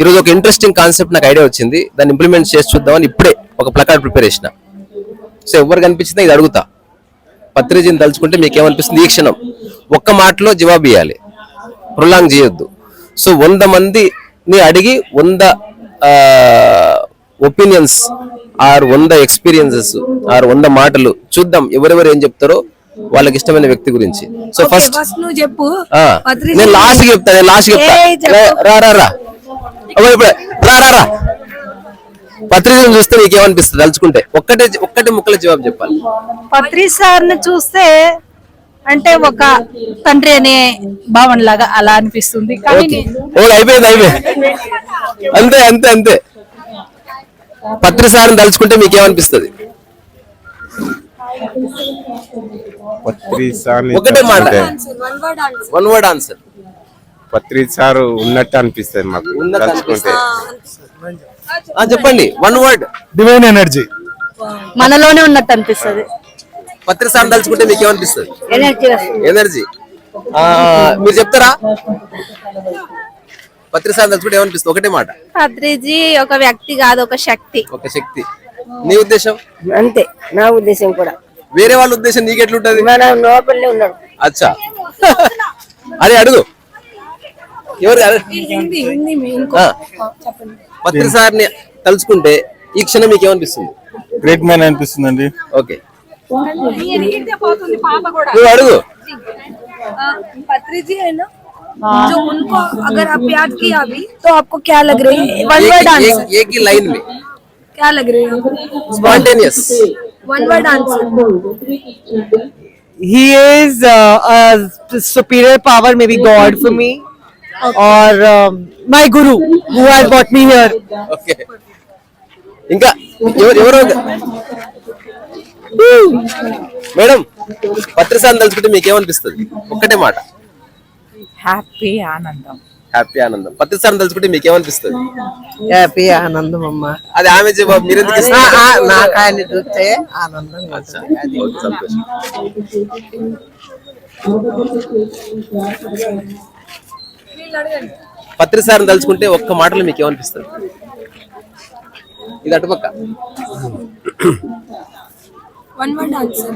ఈరోజు ఒక interesting concept నాకు ఐడియా వచ్చింది. దాన్ని ఇంప్లిమెంట్ చేసి చూద్దామని ఇప్పుడే ఒక ప్లకార్డ్ ప్రిపేర్ చేసిన సో ఎవరు కనిపించిందో ఇది అడుగుతా. పత్రిజీని తలుచుకుంటే మీకు ఏమనిపిస్తుంది ఈ క్షణం. ఒక్క మాటలో జవాబు ఇవ్వాలి ప్రొలాంగ్ చేయొద్దు. సో వంద మందిని అడిగి వంద ఒపీనియన్స్ ఆర్ వంద ఎక్స్పీరియన్సెస్ ఆర్ వంద మాటలు చూద్దాం ఎవరెవరు ఏం చెప్తారో వాళ్ళకి ఇష్టమైన వ్యక్తి గురించి. సో ఫస్ట్ చెప్పు. నేను లాస్ట్ చెప్తా నేను లాస్ట్ చెప్తా. చెప్పు. రా రా. రా రా రా రా. పత్రికను చూస్తే నీకేమనిపిస్తుంది? తలుచుకుంటే. ఒక్కటే ఒక్కటి ముక్కల జవాబు చెప్పాలి. పత్రి సార్ని చూస్తే అంటే ఒక తండ్రి అనే భావన లాగా అలా అనిపిస్తుంది. అయిపోయింది అయిపోయింది. అంతే అంతే అంతే. పత్రి సార్ని తలుచుకుంటే మీకేమనిపిస్తుంది? ఒకటే మాట. One word answer one word answer Patri sir ఉన్నట్టు అనిపిస్తుంది. మాకు ఉన్నట్టు తలుచుకుంటే చెప్పండి వన్ వర్డ్ డివైన్ ఎనర్జీ మనలోనే ఉన్నట్టు అనిపిస్తుంది. పత్రి సార్ని తలుచుకుంటే మీకేమనిపిస్తుంది? ఎనర్జీ ఎనర్జీ మీరు చెప్తారా? పత్రి సార్ని తలుచుకుంటే ఏమనిపిస్తుంది? ఒకటే మాట. పత్రిజీ ఒక వ్యక్తి కాదు ఒక శక్తి. ఒక శక్తి. నీ ఉద్దేశం? అంతే నా ఉద్దేశం కూడా. వేరే వాళ్ళ ఉద్దేశం నీకెట్లుంటది? మన ఉన్నాడు. అచ్చా. అదే అడుగు. ఎవరు హిందీ హిందీ మీ ఇంకో ఆ. పత్రి సార్ని తలుచుకుంటే ఈ క్షణం మీకు ఏమనిపిస్తుంది గ్రేట్ మ్యాన్ అనిపిస్తుందండి ఓకే నువ్వు అడుగు पत्री जी है ना जो उनको अगर आप याद किया अभी तो आपको क्या लग रही है वन वर्ड एक, आंसर एक, एक ही लाइन में क्या लग रही है spontaneous one word answer he is uh, a superior power, maybe God for me, Or um, my guru who has brought me here. Okay ఇంకా ఎవరు ఎవరు? మేడం పత్రి సార్ని తలుచుకుంటే మీకు ఏమనిపిస్తుంది ఒక్కటే మాట. హ్యాపీ ఆనందం. హ్యాపీ ఆనందం. పత్రి సార్ని తలుచుకుంటే మీకు ఏమనిపిస్తుంది హ్యాపీ ఆనందం అమ్మా. అది ఆమె జవాబు మీరు ఎందుకు ఇస్తారు? నాకు ఆయన చూస్తే ఆనందం అచ్చా. ఓకే, సంతోషం. పత్రి సార్ని తలుచుకుంటే ఒక్క మాటలు మీకు ఏమనిపిస్తుంది ఇది అటుపక్క.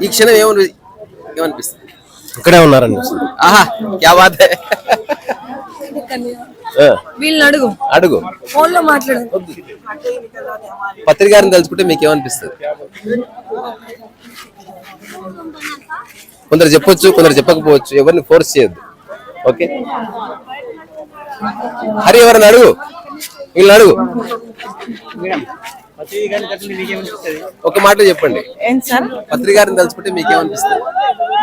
ఈ క్షణం ఏమని ఏమనిపిస్తుంది? ఇక్కడే ఉన్నారండి. ఆహా యా బాధ వీళ్ళని అడుగు. అడుగు. ఫోన్లో మాట్లాడు. పత్రికారిని తలుచుకుంటే మీకు ఏమనిపిస్తుంది కొందరు చెప్పొచ్చు కొందరు చెప్పకపోవచ్చు ఎవరిని ఫోర్స్ చేయొద్దు. ఓకే హరి ఎవరిని అడుగు. వీళ్ళని అడుగు. ఒక మాట చెప్పండి. ఏంటి సార్? పత్రి గారిని తలుచుకుంటే మీకు ఏమనిపిస్తుంది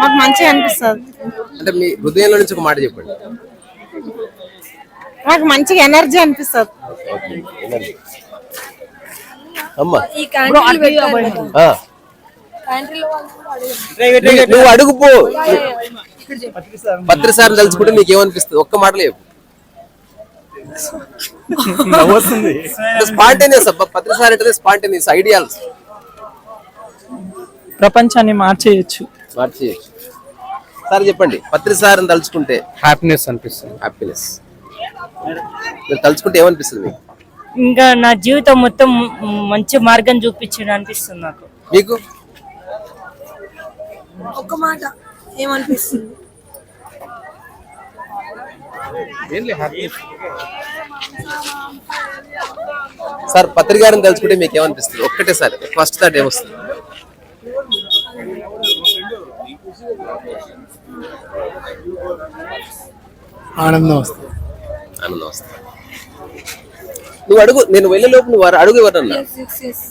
మాకు మంచిగా అనిపిస్తుంది. అంటే మీ హృదయంలో నుంచి ఒక మాట చెప్పండి. మాకు మంచిగా ఎనర్జీ అనిపిస్తుంది. అమ్మా. నువ్వు- అడుగుపో పత్రి సార్ని తలుచుకుంటే మీకు ఏమనిపిస్తుంది ఒక్క మాటలో చెప్పు. స్పాంటేనియస్ అబ్బా పత్రి సార్ అంటే స్పాంటేనియస్ ఐడియాల్స్ ప్రపంచాన్ని మార్చేయచ్చు. మార్చేయచ్చు. సార్ చెప్పండి పత్రి సార్ని తలుచుకుంటే హ్యాపీనెస్ అనిపిస్తుంది. హ్యాపీనెస్ మీరు తలుచుకుంటే ఏమనిపిస్తుంది మీకు? ఇంకా నా జీవితం మొత్తం మంచి మార్గం చూపించడం అనిపిస్తుంది నాకు. మీకు? ఒక్క మాట ఏమనిపిస్తుంది? సార్ పత్రి గారిని తలుచుకుంటే మీకు ఏమనిపిస్తుంది ఒక్కటే సార్ ఫస్ట్ థాట్ ఏమొస్తుంది? ఆనందం వస్తుంది. ఆనందం వస్తుంది. నువ్వు అడుగు నేను వెళ్ళే లోపు నువ్వు అడుగు ఎవరన్నా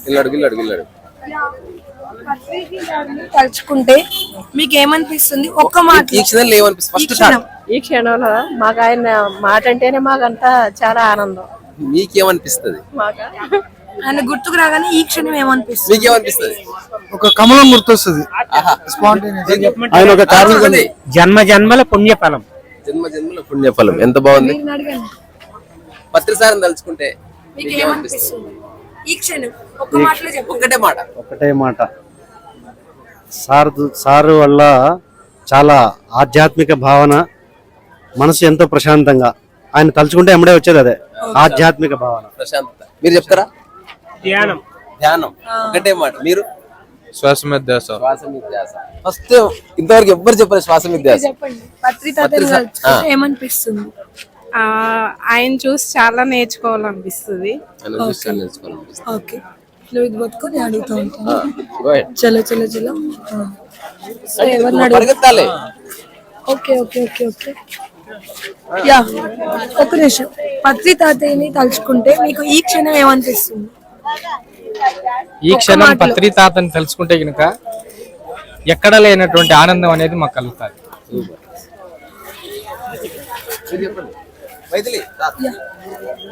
ఇల్లు అడుగు ఇల్లు అడుగు ఇల్లు అడుగు. తలుచుకుంటే మీకు ఏమనిపిస్తుంది ఒక్క మాట. ఈ క్షణంలో ఏమనిపిస్తుంది ఫస్ట్ ఈ క్షణంలో మాకు ఆయన మాట అంటేనే మాకంతా చాలా ఆనందం. మీకేమనిపిస్తుంది? మాకు? ఆయన గుర్తుకు రాగానే ఈ క్షణం ఏమనిపిస్తుంది? మీకేమనిపిస్తుంది? ఒక కమలం గుర్తొస్తుంది. ఆయన ఒక కారణం. జన్మ జన్మల పుణ్యఫలం. జన్మ జన్మల పుణ్యఫలం. ఎంత బాగుంది? పత్రిసారిని తలుచుకుంటే ఈ క్షణం. ఒక్క మాటలో చెప్పు ఒక్కటే మాట. ఒకటే మాట. సార్ సార్ వల్ల చాలా ఆధ్యాత్మిక భావన మనసు ఎంతో ప్రశాంతంగా. ఆయన తలుచుకుంటే ఎమ్మడే వచ్చేది అదే ఆధ్యాత్మిక భావన. ప్రశాంతత. మీరు చెప్తారా? ధ్యానం. ధ్యానం. ఒకటే మాట. మీరు? శ్వాస మీద ధ్యాస. శ్వాస మీద ధ్యాస. ఫస్ట్ ఇంతవరకు ఎవ్వరు చెప్పలేదు శ్వాస మీద ధ్యాస? చెప్పండి. పత్రి తాతని పత్రి సా- తలుచుకుంటే ఏమనిపిస్తుంది? ఆయన చూసి చాలా నేర్చుకోవాలనిపిస్తుంది. అని చూసి నేర్చుకోవాలనిపిస్తుంది. ఓకే. నువ్వు ఇది పట్టుకొని అడుగుతూ ఉంటాను. Ahead. చలో చలో చలో. ఆ. సో ఎవరిని అడుగు పరిగెత్తాలి. Okay okay okay okay yeah ఒక నిమిషం. పత్రి తాతయ్యని తలుచుకుంటే మీకు ఈ క్షణం ఏమనిపిస్తుంది? ఈ క్షణం. పత్రి తాతని తెలుసుకుంటే గనుక ఎక్కడ లేనటువంటి ఆనందం అనేది మాకు కలుగుతుంది.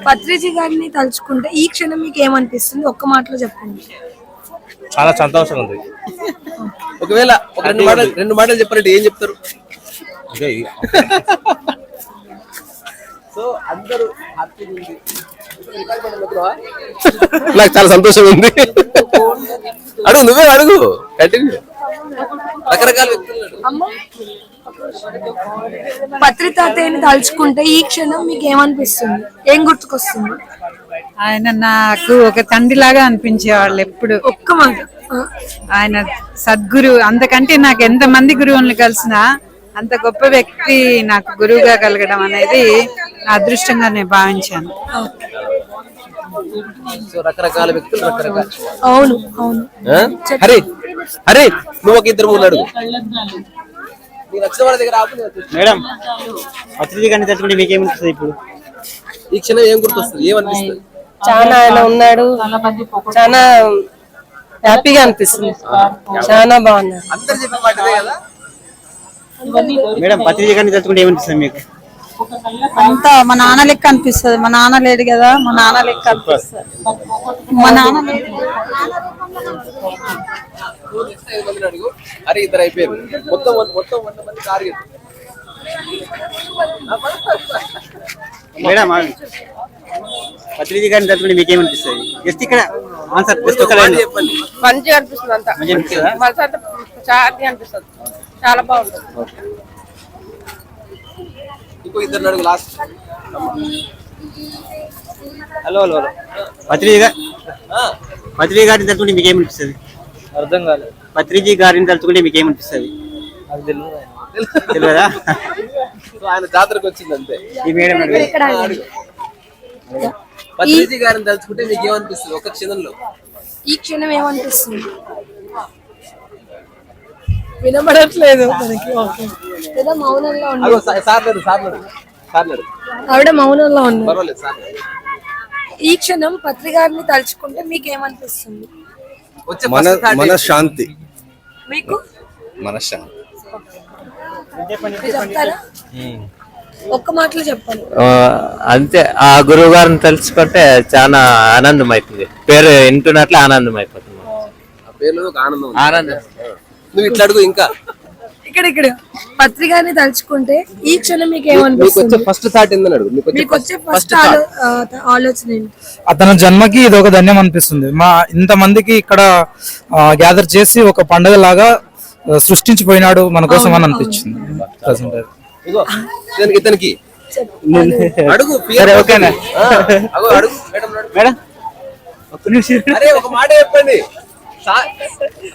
పత్రిజీ గారిని తలుచుకుంటే ఈ క్షణం మీకు ఏమనిపిస్తుంది? ఒక్క మాటలో చెప్పండి. చాలా సంతోషం ఉంది. ఒకవేళ ఒక రెండు మాటలు రెండు మాటలు చెప్పారంటే ఏం చెప్తారు? సో అందరూ నాకు చాలా సంతోషం ఉంది. అడుగు నువ్వే అడుగు. కంటిన్యూ రకరకాల వ్యక్తులు అమ్మ పత్రి తాతయ్యని తలుచుకుంటే ఈ క్షణం మీకు ఏమనిపిస్తుంది ఏం గుర్తుకొస్తుంది? ఆయన నాకు ఒక తండ్రిలాగా అనిపించేవాళ్ళు ఎప్పుడు. ఒక్క మాట. ఆయన సద్గురు అంతకంటే నాకు ఎంత మంది గురువులను కలిసినా అంత గొప్ప వ్యక్తి నాకు గురువుగా కలగడం అనేది నా అదృష్టంగా నేను భావించాను. సో రకరకాల వ్యక్తులు రకరకాల. అవును అవును? హరి హరి నువ్వు ఒక ఇద్దరు మూడు అడుగు మేడం అతిథి గారిని తెలుసుకుంటే మీకేమనిపిస్తుంది ఇప్పుడు? ఈ క్షణం ఏం గుర్తొస్తుంది? ఏమనిపిస్తుంది? చాలా ఆయన ఉన్నాడు. చాలా హ్యాపీగా అనిపిస్తుంది. చాలా కదా? మేడం అతిథి గారిని తెలుసుకుంటే ఏమనిపిస్తుంది మీకు? అంతా మా నాన్న లెక్క అనిపిస్తుంది. మా నాన్న లేడు కదా మా నాన్న లెక్క అనిపిస్తుంది. మా నాన్న అరే ఇద్దరు అయిపోయారు. మొత్తం మొత్తం వంద మంది టార్గెట్ మేడం అతిథి గారిని జస్ట్ ఇక్కడ ఆన్సర్ జస్ట్ ఒక లైన్ చెప్పండి మంచిగా అనిపిస్తుంది అంతా. మంచిగా అనిపిస్తుంది? చాలా బాగుంటుంది ఇంకో ఇద్దరు అడుగు last hello hello hello Patriji గారు పత్రిజీ గారిని తలుచుకుంటే మీకు ఏమనిపిస్తుంది అర్థం కాలేదు పత్రిజీ గారిని తలుచుకుంటే మీకు ఏమనిపిస్తుంది నాకు తెలియదు ఆయన. జాతరకు వచ్చింది అంతే. ఈ మేడం పత్రిజీ గారిని తలుచుకుంటే మీకు ఏమనిపిస్తుంది? ఒక క్షణంలో. ఈ క్షణం ఏమనిపిస్తుంది? వినబడట్లేదు మనకి ఓకే. లేదా మౌనంలో ఉంది అదో సా- సార్ లేరు సార్ లేరు సార్ లేరు ఆవిడ మౌనంలో ఉంది పర్వాలేదు సార్ లేరు. ఈ క్షణం పత్రి గారిని తలుచుకుంటే మీకు ఏమనిపిస్తుంది వచ్చే first? మనశ్శాంతి మీకు? మనశ్శాంతి మీరు చెప్తారా? ఒక్క మాటలో చెప్పండి. అంతే. ఆ గురువు గారిని తెలుసుకుంటే చాలా ఆనందం అవుతుంది పేరు వింటున్నట్లే ఆనందం అయిపోతుంది. ఆ పేర్లో ఒక ఆనందం ఉంది. ఆనందం. నువ్వు ఇట్లా అడుగు ఇంకా. ఇక్కడ ఇక్కడ. పత్రి గారిని తలుచుకుంటే ఈ క్షణం మీకు మీకు వచ్చే ఏమనిపిస్తుంది ఫస్ట్ థాట్ ఏందని అడుగు. మీకు మీకు వచ్చే వచ్చే ఫస్ట్ ఆలోచన ఏంటి? అతని జన్మకి ఇది ఒక ధన్యం అనిపిస్తుంది. మా ఇంతమందికి ఇక్కడ గ్యాదర్ చేసి ఒక పండుగ లాగా సృష్టించిపోయినాడు మన కోసం అని అనిపించింది. Present అయితే. ఇగో ఇతనికి ఇతనికి. అడుగు fear సరే. ఓకేనా? ఆ, అగో అడుగు. మేడం. మేడం ఒక్క నిమిషం అరే ఒక మాట చెప్పండి. సా-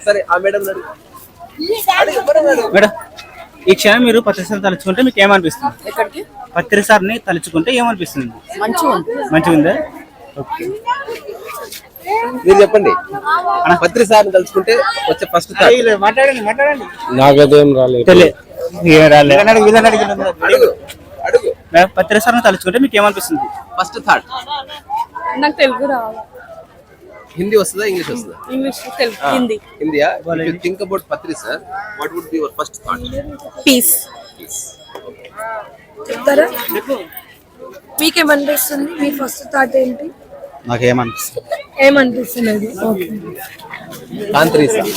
సరే ఆ మేడం అడుగు, మేడం? ఈ క్షణం మీరు పత్రిసారిని తలుచుకుంటే మీకు ఏమనిపిస్తుంది? ఎక్కడికి? పత్రిసారిని తలుచుకుంటే ఏమనిపిస్తుంది? మంచిగా మంచిగా ఉందా ఓకే. మీరు చెప్పండి. పత్రి సార్ని తలుచుకుంటే వచ్చే ఫస్ట్ మాట్లాడండి మాట్లాడండి. నాకదేం రాలేదు. అడుగు అడుగు పత్రిసారిని తలుచుకుంటే మీకు ఏమనిపిస్తుంది? First thought. నాకు తెలుగు రావాలి. హిందీ వస్తుందా ఇంగ్లీష్ వస్తుందా? English Telugu Hindi. హిందీయా? You think about Patri sir what would be your first thought please చెప్తారా? మీకేమనిపిస్తుంది? మీ ఫస్ట్ థాట్ ఏంటి? నాకేమనిపిస్తుంది? ఏమనిపిస్తుంది అది ఓకే కాంత్రి సార్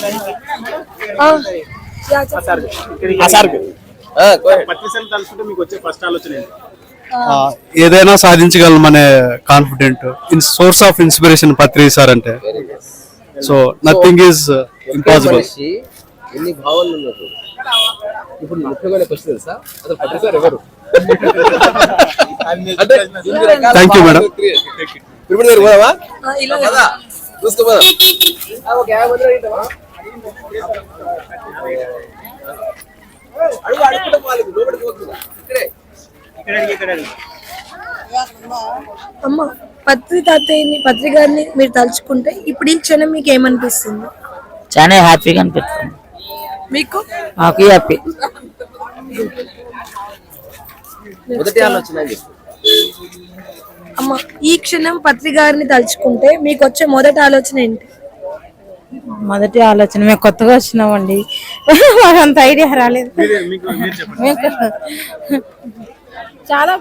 ఆ, తలుచుకుంటే మీకు వచ్చే ఫస్ట్ ఆలోచన ఏంటి? ఏదైనా సాధించగలమనే confident in source of inspiration Patri sir అంటే సో నథింగ్ ఈజ్ ఇంపాసిబుల్ ఎన్ని భావాలు ఉన్నారు ఇప్పుడు ముఖ్యమైన క్వశ్చన్ తెలుసా? అసలు పత్రి సార్ ఎవరు. ఇప్పుడు దగ్గర యాభై మంది అడిగితావా? అడుగు అడుగుకుంటే పోవాలి లోపలికి పోతుందా ఇక్కడే. అమ్మ పత్రి తాతయ్యని పత్రి గారిని మీరు తలుచుకుంటే ఇప్పుడు ఈ క్షణం మీకు ఏమనిపిస్తుంది? చాలా హ్యాపీగా అనిపిస్తుంది. మీకు? మాకు హ్యాపీ. మొదటి ఆలోచన. అమ్మ ఈ క్షణం పత్రి గారిని తలుచుకుంటే మీకు వచ్చే మొదటి ఆలోచన ఏంటి? మొదటి ఆలోచన మేము కొత్తగా వచ్చినామండి. మాకు అంత ఐడియా రాలేదు. చాలా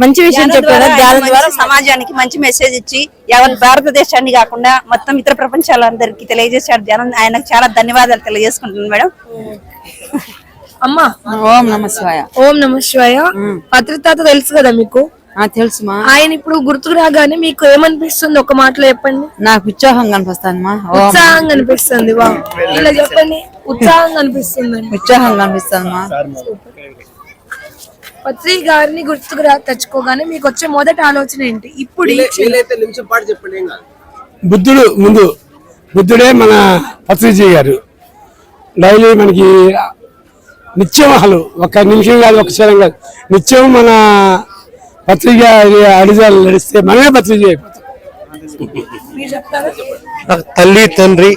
మంచి విషయం చెప్పారు. ధ్యానం ద్వారా సమాజానికి మంచి మెసేజ్ ఇచ్చి ఎవరి భారతదేశాన్ని కాకుండా మొత్తం ఇతర ప్రపంచాలందరికీ తెలియజేశాడు ధ్యానం ఆయనకు చాలా ధన్యవాదాలు తెలియజేసుకుంటున్నాను మేడం. అమ్మ. ఓం నమ శివాయ. ఓం నమ శివాయ. పత్రి తాత తెలుసు కదా మీకు? తెలుసు మా ఆయన ఇప్పుడు గుర్తుకు రాగానే మీకు ఏమనిపిస్తుంది? ఒక మాటలో చెప్పండి. నాకు ఉత్సాహం కనిపిస్తాను మా. ఉత్సాహంగా అనిపిస్తుంది వా. ఇలా చెప్పండి. ఉత్సాహంగా అనిపిస్తుంది ఉత్సాహం కనిపిస్తాను మా పత్రి గారిని గుర్తుకు రా తెచ్చుకోగానే మీకు వచ్చే మొదటి ఆలోచన ఏంటి? ఇప్పుడు ఈ వీలై- క్షణం. వీలైతే నిమిషం పాటు చెప్పండి ఏం కాదు. బుద్ధుడు ముందు బుద్ధుడే మన పత్రిజీ గారు. డైలీ మనకి నిత్యం అసలు ఒక నిమిషం కాదు ఒక క్షణం కాదు. నిత్యం మన పత్రిక అడిజాలు నడిస్తే మనమే పత్రిక అయిపోతాం. మీరు చెప్తారా? నాకు తల్లి తండ్రి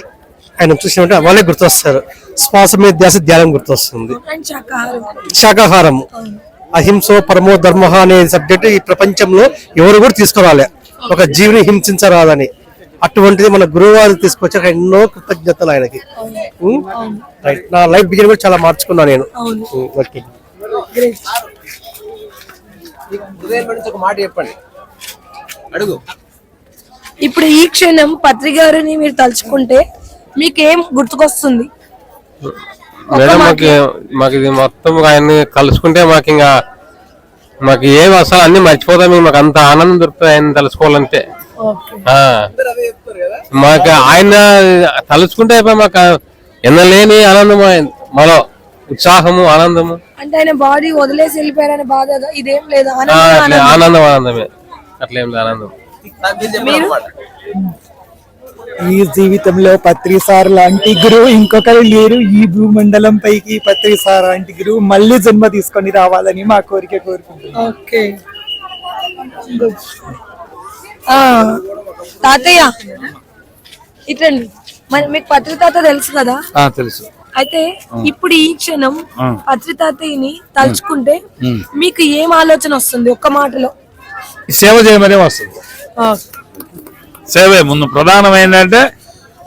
ఆయన చూసినట్టు వాళ్ళే గుర్తొస్తారు. శ్వాస మీద ధ్యాస ధ్యానం గుర్తొస్తుంది. అండ్ శాకాహారం. శాకాహారం అహింసో పరమో ధర్మ అనే సబ్జెక్ట్ ఈ ప్రపంచంలో ఎవరు కూడా తీసుకురాలే. ఒక జీవిని హింసించరాదని. అటువంటిది మన గురువు గారు తీసుకొచ్చాక ఎన్నో కృతజ్ఞతలు ఆయనకి. నా లైఫ్ బిగిన్ కూడా చాలా మార్చుకున్నా నేను. ఓకే ఒక మాట చెప్పండి అడుగు. ఇప్పుడు ఈ క్షణం పత్రి గారిని మీరు తలుచుకుంటే మీకేం గుర్తుకొస్తుంది? మేడం మాకు మాకు ఇది మొత్తం ఆయన్ని కలుసుకుంటే మాకు ఇంకా మాకు ఏమి అసలు అన్ని మర్చిపోతాం మాకు అంత ఆనందం దొరుకుతుంది ఆయన తలుసుకోవాలంటే. ఓకే. ఆ. మాకు ఆయన తలుచుకుంటే మాకు ఎన్నలేని ఆనందం ఆయన- మాలో ఉత్సాహము ఆనందము. అంటే ఆయన బాడీ వదిలేసి వెళ్ళిపోయారనే బాధ ఇదేం లేదా ఆనందం, అట్లే ఆనందం. ఆనందం ఆనందమే. అట్లేం లేదు ఆనందం. ఈ జీవితంలో పత్రి సార్ లాంటి గురువు ఇంకొకరు లేరు. ఈ భూమండలం పైకి పత్రి సార్ లాంటి గురువు మళ్ళీ జన్మ తీసుకొని రావాలని మా కోరిక కోరుకుంటున్నాం. ఓకే. తాతయ్య ఇట్లండి మరి మీకు పత్రి తాత తెలుసు కదా? తెలుసు. అయితే ఇప్పుడు ఈ క్షణం పత్రి తాతయ్యని తలుచుకుంటే మీకు ఏం ఆలోచన వస్తుంది ఒక్క మాటలో? సేవ చేయమనే వస్తుంది. సేవే. ముందు ప్రధానమైన అంటే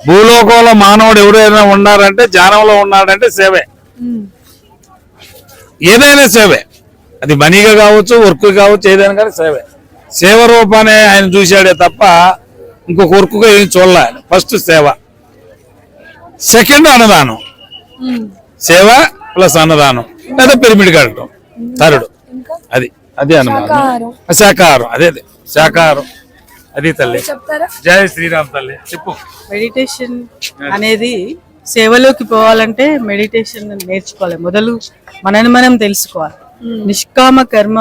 భూలోకంలో మానవుడు ఎవరైనా ఉన్నారంటే జానంలో ఉన్నాడంటే సేవే. ఏదైనా సేవే. అది మనీగా కావచ్చు వర్క్ కావచ్చు ఏదైనా కానీ సేవే. సేవ రూపానే ఆయన చూశాడే తప్ప ఇంకొక వర్క్గా ఏం చూడలే. ఫస్ట్ సేవ. సెకండ్ అన్నదానం. సేవ ప్లస్ అన్నదానం. లేదా పిరమిడ్ కట్టడం. థర్డ్. అది. అదే అన్నమాట శాకాహారం. అదే అదే. శాకాహారం. అది తల్లి. చెప్తారా? జై శ్రీరామ్ తల్లి. చెప్పు. మెడిటేషన్ అనేది సేవలోకి పోవాలంటే మెడిటేషన్ నేర్చుకోవాలి. మొదలు మనని మనం తెలుసుకోవాలి. నిష్కామ కర్మ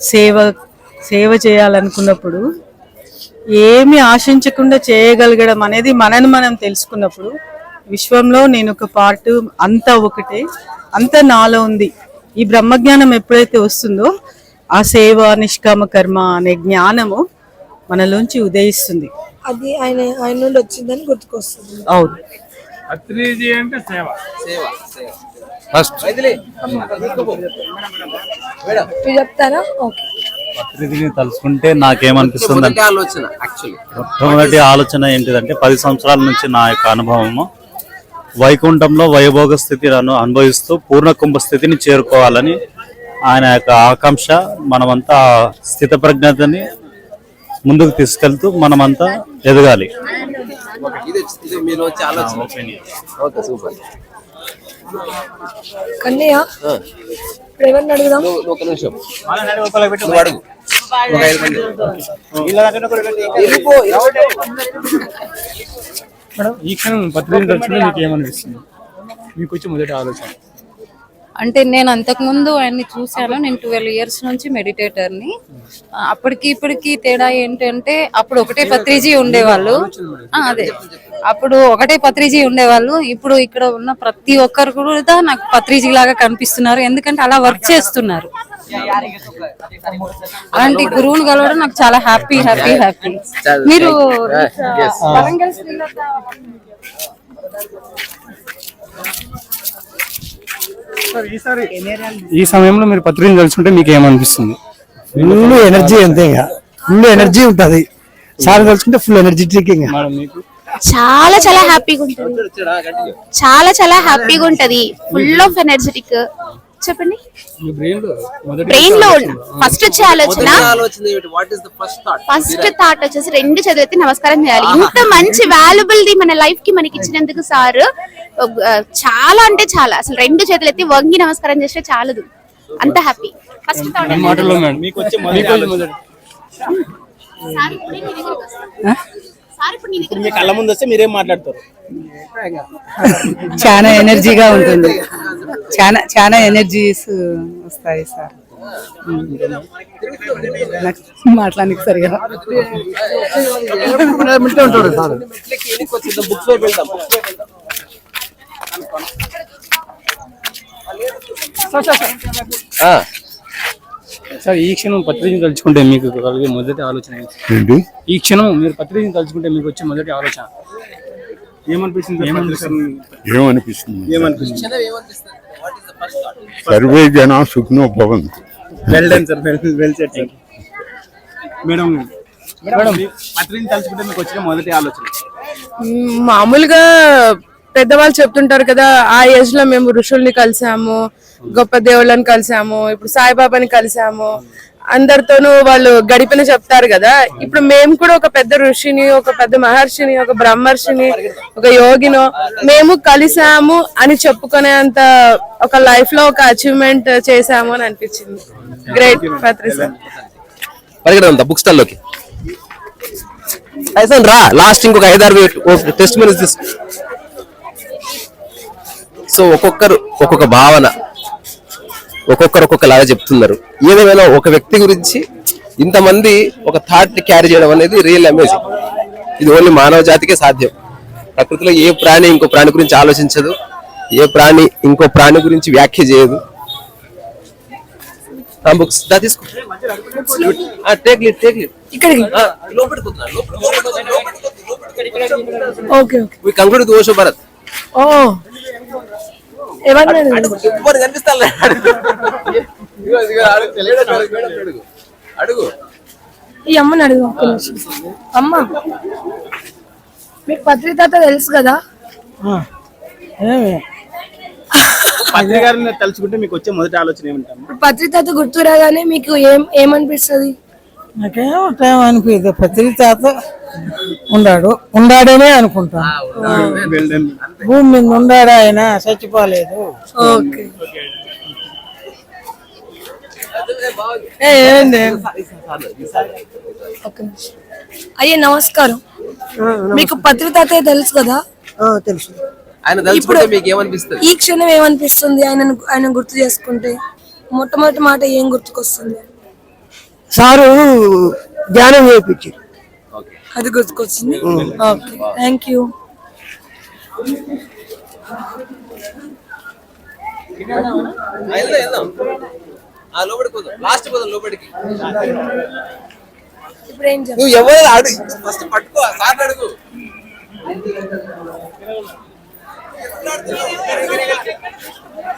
సేవ సేవ చేయాలనుకున్నప్పుడు ఏమి ఆశించకుండా చేయగలగడం అనేది మనని మనం తెలుసుకున్నప్పుడు విశ్వంలో నేను ఒక పార్ట్ అంతా ఒకటే అంతా నాలో ఉంది. ఈ బ్రహ్మజ్ఞానం ఎప్పుడైతే వస్తుందో ఆ సేవ నిష్కామ కర్మ అనే జ్ఞానము మనలోంచి ఉదయిస్తుంది. అది ఆయన ఆయన నుండి వచ్చిందని గుర్తుకొస్తుంది. అవును. అత్రిజీ అంటే సేవ. సేవ సేవ. ఫస్ట్. మీరు చెప్తారా? ఓకే. ప్రతినిధిని తలుచుకుంటే నాకేమనిపిస్తుంది మొదటి ఆలోచన యాక్చువల్లీ మొట్టమొదటి ఆలోచన ఏంటిదంటే పది సంవత్సరాల నుంచి నా యొక్క అనుభవము. వైకుంఠంలో వైభోగ స్థితిని అనుభవిస్తూ పూర్ణ కుంభ స్థితిని చేరుకోవాలని ఆయన యొక్క ఆకాంక్ష మనమంతా స్థితప్రజ్ఞతని ముందుకు తీసుకెళ్తూ మనమంతా ఎదగాలి. కన్నయ్య ఇప్పుడు ఎవరిని అడుగుదాం? ఒక నిమిషం. అడుగు ఈ క్షణం ఏమనిపిస్తుంది మీకు వచ్చి మొదటి ఆలోచన. అంటే నేను అంతకుముందు ఆయన్ని చూశాను. నేను ట్వెల్వ్ ఇయర్స్ నుంచి మెడిటేటర్ని అప్పటికి ఇప్పటికి తేడా ఏంటంటే అప్పుడు ఒకటే పత్రిజీ ఉండేవాళ్ళు. అదే. అప్పుడు ఒకటే పత్రిజీ ఉండేవాళ్ళు. ఇప్పుడు ఇక్కడ ఉన్న ప్రతి ఒక్కరు కూడా నాకు పత్రిజీ లాగా కనిపిస్తున్నారు. ఎందుకంటే అలా వర్క్ చేస్తున్నారు. అలాంటి గురువుని కలవడం నాకు చాలా హ్యాపీ హ్యాపీ హ్యాపీ. మీరు వరంగల్ శ్రీలత ఈ సమయంలో మీరు పత్రికను తెలుసుకుంటే మీకు ఏమనిపిస్తుంది? ఫుల్ ఎనర్జీ అంతే ఇక. ఫుల్ ఎనర్జీ ఉంటది. సార్ తలుచుకుంటే ఫుల్ ఎనర్జెటిక్ ఇంకా. మేడం మీకు? చాలా చాలా హ్యాపీగా ఉంటది. చాలా చాలా హ్యాపీగా ఉంటది. ఫుల్ ఆఫ్ ఎనర్జెటిక్ చెప్పండి. మీ బ్రెయిన్లో మొదటి బ్రెయిన్లో ఫస్ట్ వచ్చే ఆలోచన? ఆలోచన what is the first thought first thought వచ్చేసి రెండు చదివితే నమస్కారం చేయాలి. ఇంత మంచి వాల్యుబుల్ ది మన లైఫ్కి మనకి ఇచ్చినందుకు సార్ చాలా అంటే చాలా. అసలు రెండు చేతులు ఎత్తి వంగి నమస్కారం చేస్తే చాలదు. అంత హ్యాపీ ఫస్ట్ థాట్ మీకు వచ్చే మొదటి మీ కళ్ళ ముందు వస్తే మీరేం మాట్లాడతారు? చాలా ఎనర్జీగా ఉంటుంది. చాలా చాలా ఎనర్జీస్ వస్తాయి సార్. మాట్లాడానికి సరిగా. ఆ, సార్ ఈ క్షణం పత్రికను తలుచుకుంటే మీకు కలిగే మొదటి ఆలోచన ఏంటి? ఈ క్షణం మీరు పత్రికను తలుచుకుంటే మీకు వచ్చే మొదటి ఆలోచన? ఏమనిపిస్తుంది ఏమనిపిస్తుంది? సర్వే జన సుఖనో భవంతు. Well done sir well well said madam madam పత్రికను తలుచుకుంటే మీకు వచ్చిన మొదటి ఆలోచన? మామూలుగా పెద్దవాళ్ళు చెప్తుంటారు కదా ఆ ఏజ్లో మేము ఋషుల్ని కలిసాము గొప్ప దేవుళ్ళని కలిసాము ఇప్పుడు సాయిబాబాని కలిసాము. అందరితోనూ వాళ్ళు గడిపిన చెప్తారు కదా. ఇప్పుడు మేము కూడా ఒక పెద్ద ఋషిని ఒక పెద్ద మహర్షిని ఒక బ్రహ్మర్షిని ఒక యోగినో మేము కలిసాము అని చెప్పుకునేంత ఒక లైఫ్లో ఒక అచీవ్మెంట్ చేసాము అని అనిపించింది. గ్రేట్ పత్రి సార్ బుక్ స్టాల్లోకి. అయితే రా లాస్ట్ ఇంకొక ఐదారు టెస్ట్ మినిట్స్ సో ఒక్కొక్కరు ఒక్కొక్క భావన. ఒక్కొక్కరు ఒక్కొక్కలాగా చెప్తున్నారు. ఏదేమైనా ఒక వ్యక్తి గురించి ఇంతమంది ఒక థాట్ని క్యారీ చేయడం అనేది రియల్ అమేజింగ్ ఇది ఓన్లీ మానవ జాతికే సాధ్యం. ప్రకృతిలో ఏ ప్రాణి ఇంకో ప్రాణి గురించి ఆలోచించదు. ఏ ప్రాణి ఇంకో ప్రాణి గురించి వ్యాఖ్య చేయదు. ఆ బుక్స్ దా తీసుకో. టేక్ లీడ్ టేక్ లీడ్ ఇక్కడికి. Okay okay. We conclude with Osho Bharat ఓ. ఎవరిని ఎవ్వరు కనిపిస్తా అడుగు ఈ అమ్మని అడుగు ఒక్క నిమిషం. అమ్మ మీకు పత్రికత తెలుసు కదా? పత్రిక గారిని తలుచుకుంటే మీకు వచ్చే మొదటి ఆలోచన ఏమిటమ్మా ఇప్పుడు పత్రికత గుర్తు రాగానే మీకు ఏం ఏమనిపిస్తుంది? నాకేమో టైం అనిపించదు పత్రిక తాత ఉండాడు. ఉండాడనే డన్ భూమి మీద ఉండాడు ఆయన? చచ్చిపోలేదు. అయ్యే నమస్కారం. మీకు పత్రికత తెలుసు కదా? తెలుసు. ఆయన తలుచుకుంటే మీకు ఏమనిపిస్తుంది ఈ క్షణం ఏమనిపిస్తుంది? ఆయన ఆయన గుర్తు చేసుకుంటే మొట్టమొదటి మాట ఏం గుర్తుకొస్తుంది? సారు ధ్యానం చేయించారు. అది గుర్తుకొచ్చింది? ఓకే. Thank you. లోపలికి పోదాం లాస్ట్ పోదాం లోపలికి ఇప్పుడు ఏం చెప్పాలి నువ్వు ఎవరు అడుగు. ఫస్ట్ పట్టుకో సార్ అడుగు.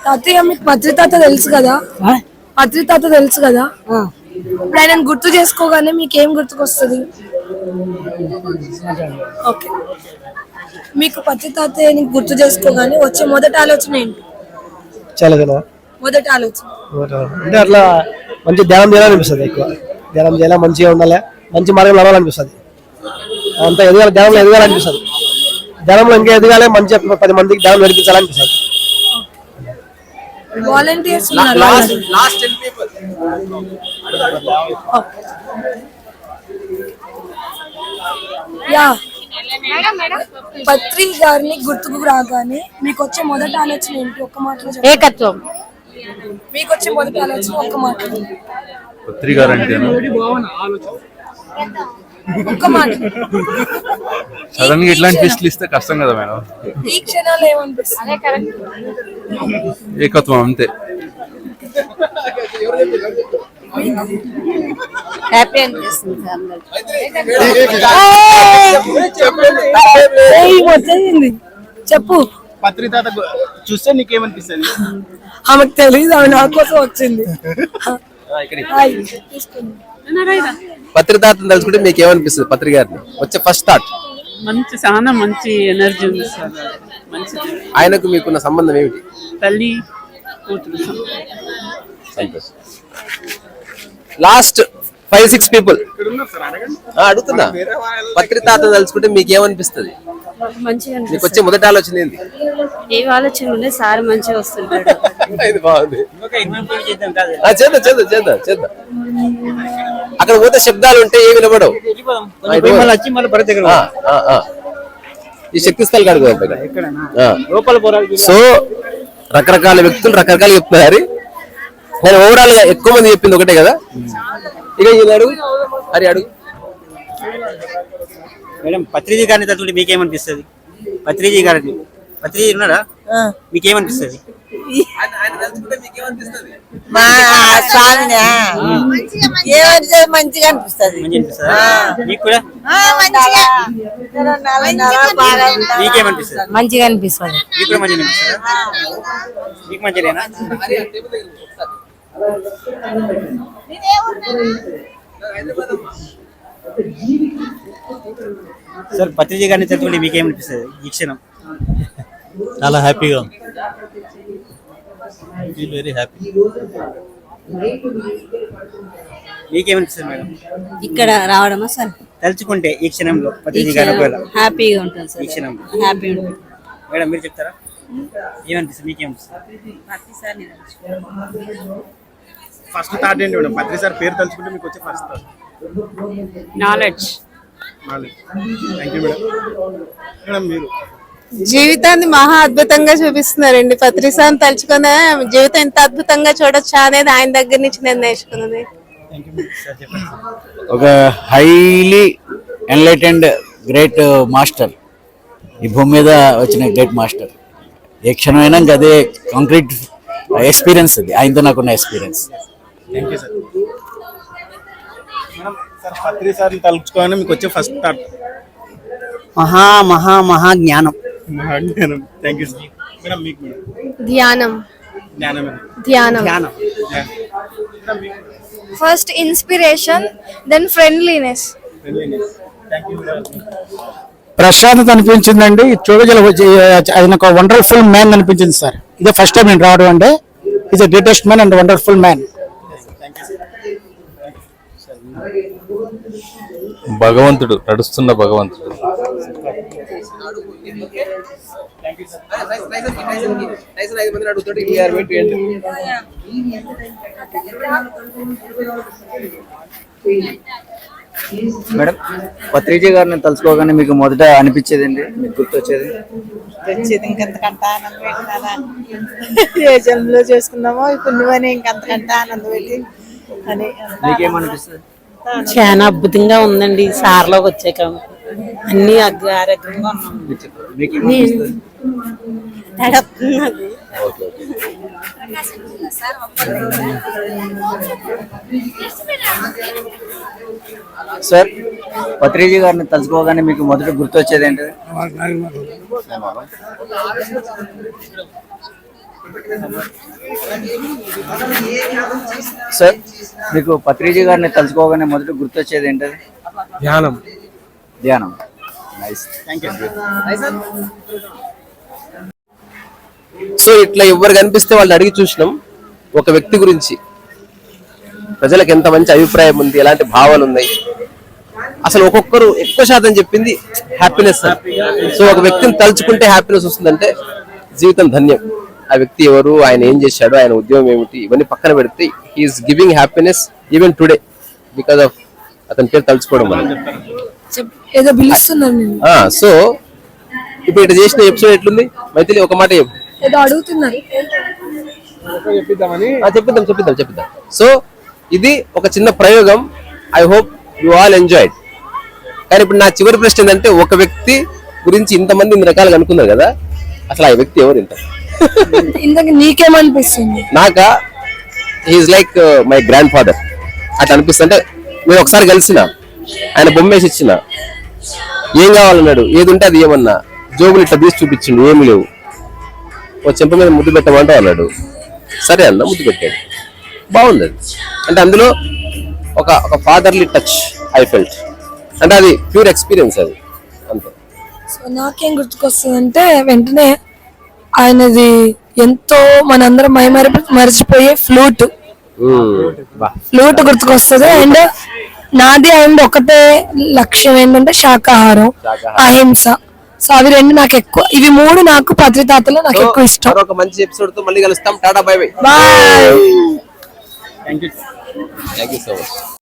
తాతయ్య మీకు పత్రితాత తెలుసు కదా? పత్రితాత తెలుసు కదా? ఇప్పుడు ఆయన గుర్తు చేసుకోగానే మీకు ఏం గుర్తుకొస్తుంది? ఓకే. మీకు పత్రితాతని గుర్తు చేసుకోగానే వచ్చే మొదటి ఆలోచన ఏంటి? చాలా మొదటి ఆలోచన. అంటే అట్లా మంచి ధ్యానం చేయాలనిపిస్తుంది ఎక్కువ. ధ్యానం చేయాలి మంచిగా ఉండాలి మంచి మార్గం నడవాలనిపిస్తుంది అంతా ఎదగాలి ధ్యానంలో ఎదగాలనిపిస్తుంది. ధ్యానంలో ఇంకా ఎదగాలి మంచిగా పది మందికి ధ్యానం నేర్పించాలనిపిస్తుంది. Volunteers last last ten people yeah Patri గారిని గుర్తుకు రాగానే మీకు వచ్చే మొదటి ఆలోచన ఏంటి? ఒక్క మాటలో చెప్పండి. ఏకత్వం. మీకు వచ్చే మొదటి ఆలోచన ఒక్క మాట. పత్రి గారు అంటేనా ఒక్క మాట. సడన్గా ఇట్లాంటి టెస్ట్లు ఇస్తే కష్టం కదా మేడం. ఈ క్షణాలు ఏమనిపిస్తుంది ఏకత్వం అంతే. హ్యాపీ అనిపిస్తుంది చెప్పు. పత్రితాత చూస్తే నీకేమనిపిస్తుంది? ఆమెకు తెలియదు ఆమె నా కోసం వచ్చింది. పత్రితాతను తలుచుకుంటే మీకు ఏమనిపిస్తుంది పత్రి గారిని వచ్చే ఫస్ట్ థాట్ మంచి చాలా మంచి ఎనర్జీ ఉంది సార్. మంచిది. ఆయనకు మీకున్న సంబంధం ఏమిటి? తల్లి కూతురు సంతోష్. లాస్ట్ ఫైవ్ సిక్స్ పీపుల్ అడుగుతున్నా. పత్రితాత తలుచుకుంటే మీకు ఏమనిపిస్తుంది మంచిగా మీకు వచ్చే మొదటి ఆలోచన ఏంది? ఏ ఆలోచన ఉండే సార్ మంచిగా వస్తుంటాడు. ఇది బాగుంది. ఆ, చేద్దాం చేద్దాం చేద్దాం చేద్దాం. అక్కడ పోతే శబ్దాలు ఉంటే ఏమి వినబడవు ఆ, ఆ, ఆ. ఈ శక్తి స్థల్ కాడు లోపల పోరాడు సో రకరకాల వ్యక్తులు రకరకాలు చెప్తున్నారు నేను ఓవరాల్గా ఎక్కువ మంది చెప్పింది ఒకటే కదా? ఇక అడుగు. హరి అడుగు. మేడం పత్రిజీ గారిని తలుచుకుంటే మీకేమనిపిస్తుంది? పత్రిజీ గారిని పత్రిజీ ఉన్నాడా? మీకేమనిపిస్తుంది? మా స్వామిని ఏమంటే మంచిగా అనిపిస్తుంది. మంచిగా అనిపిస్తుంది? సార్ పత్రిజీ గారిని తలుచుకుంటే మీకేమనిపిస్తుంది ఈ క్షణం? చాలా హ్యాపీగా ఉంది. వెరీ హ్యాపీ మీకేమనిపిస్తుంది మేడం? ఇక్కడ రావడమా? సార్. తలుచుకుంటే ఈ క్షణంలో గారి ఒకవేళ హ్యాపీగా ఉంటుంది ఈ క్షణంలో హ్యాపీ ఉంటుంది. మేడం మీరు చెప్తారా? ఏమనిపిస్తుంది? మీకేమనిపిస్తుంది? ఫస్ట్ థాట్ ఏంటి మేడం? పత్రి సార్ పేరు తలుచుకుంటే మీకు వచ్చే first thought knowledge thank you madam. Madam మీరు. జీవితాన్ని మహా అద్భుతంగా చూపిస్తున్నారండి పత్రిసాన్ని తలుచుకునే జీవితం ఎంత అద్భుతంగా చూడొచ్చా అనేది ఆయన దగ్గర నుంచి నేను నేర్చుకున్నది. ఒక హైలీ ఎన్లైటెండ్ గ్రేట్ మాస్టర్. ఈ భూమి మీద వచ్చిన గ్రేట్ మాస్టర్. ఏ క్షణమైనా అదే కాంక్రీట్ ఎక్స్పీరియన్స్ అది ఆయనతో నాకున్న ఎక్స్పీరియన్స్. మీకు వచ్చే ఫస్ట్ మహా మహా మహా జ్ఞానం. థ్యాంక్ యూ సార్ మేడం మీకు మేడం. ధ్యానం. జ్ఞానం. మేడం ధ్యానం. జ్ఞానం ఫస్ట్ ఇన్స్పిరేషన్ దెన్ ఫ్రెండ్లీనెస్ ప్రశాంతత అనిపించిందండి. చూడగల ఆయన ఒక వండర్ఫుల్ మ్యాన్ అనిపించింది సార్ ఇదే ఫస్ట్ టైం నేను రావడం అంటే is a greatest man and wonderful man భగవంతుడు నడుస్తున్న భగవంతుడు. మేడం పత్రిజీ గారిని తలుచుకోగానే మీకు మొదట అనిపించేది అండి మీకు గుర్తొచ్చేది? వచ్చేది ఇంకంతకంట ఆనందం పెట్టినారా ఏ జన్మలో చేసుకున్నామో ఈ పుణ్యమని ఇంకంతకంట ఆనందం పెట్టి అని మీకేమనిపిస్తుంది? చాలా అద్భుతంగా ఉందండి సార్లోకి వచ్చాక. అన్ని అగ్ర- ఆరోగ్యంగా ఉన్నాం. సార్ పత్రిజీ గారిని తలుచుకోగానే మీకు మొదట గుర్తొచ్చేది ఏంటి సార్ మీకు పత్రిజీ గారిని తలుచుకోగానే మొదట గుర్తొచ్చేది ఏంటది? ధ్యానం. ధ్యానం. నైస్ థ్యాంక్ యూ సో ఇట్లా ఎవరు కనిపిస్తే వాళ్ళు అడిగి చూసినాం. ఒక వ్యక్తి గురించి. ప్రజలకు ఎంత మంచి అభిప్రాయం ఉంది ఎలాంటి భావాలు ఉన్నాయి. అసలు ఒక్కొక్కరు ఎక్కువ శాతం చెప్పింది హ్యాపీనెస్ సో ఒక వ్యక్తిని తలుచుకుంటే హ్యాపీనెస్ వస్తుందంటే జీవితం ధన్యం. ఆ వ్యక్తి ఎవరు ఆయన ఏం చేశాడు ఆయన ఉద్యోగం ఏమిటి ఇవన్నీ పక్కన పెడితే he's giving happiness even today because of అతని పేరు తలుచుకోవడం వల్ల. సో ఇప్పుడు ఇట్లా చేసిన ఎపిసోడ్ ఎట్లుంది? మైథిలి ఒక మాట ఏదో అడుగుతున్నారు. ఆ, చెప్పిద్దాం చెప్పిద్దాం చెప్పిద్దాం. సో ఇది ఒక చిన్న ప్రయోగం. I hope you all enjoyed కానీ ఇప్పుడు నా చివరి ప్రశ్న ఏంటంటే ఒక వ్యక్తి గురించి ఇంతమంది ఇన్ని రకాలుగా అనుకున్నారు కదా అసలు ఆ వ్యక్తి ఎవరు ఇంత? ఇంతకు నీకేమనిపిస్తుంది? నాక? He's like my grandfather అట్లా అనిపిస్తుంది అంటే నేను ఒకసారి కలిసిన ఆయన బొమ్మ వేసి ఇచ్చిన. ఏం కావాలన్నాడు? ఏది ఉంటే అది ఏమన్నా? జోబులు ఇట్లా తీసి చూపించిండు ఏమి లేవు. ఓ చెంప మీద ముద్దు పెట్టమంటే అన్నాడు. సరే అన్న ముద్దు పెట్టాడు. బాగుంది. అంటే అందులో ఒక ఒక ఫాదర్లీ టచ్ ఐ ఫెల్ట్ అంటే అది ప్యూర్ ఎక్స్పీరియన్స్ అది. అంతే. సో నాకేం గుర్తుకొస్తుందంటే వెంటనే ఆయనది ఎంతో మనందరం మైమరి మరిచిపోయే ఫ్లూట్ ఫ్లూట్ గుర్తుకొస్తుంది. అండ్ నాది అండ్ ఒకటే లక్ష్యం ఏంటంటే శాకాహారం. అహింస. సో అవి రెండు నాకు ఎక్కువ. ఇవి మూడు నాకు పత్రితాతలో నాకు ఎక్కువ ఇష్టం. మరొక మంచి ఎపిసోడ్తో మళ్ళీ కలుస్తాం. Tata bye bye. Bye. Thank you so much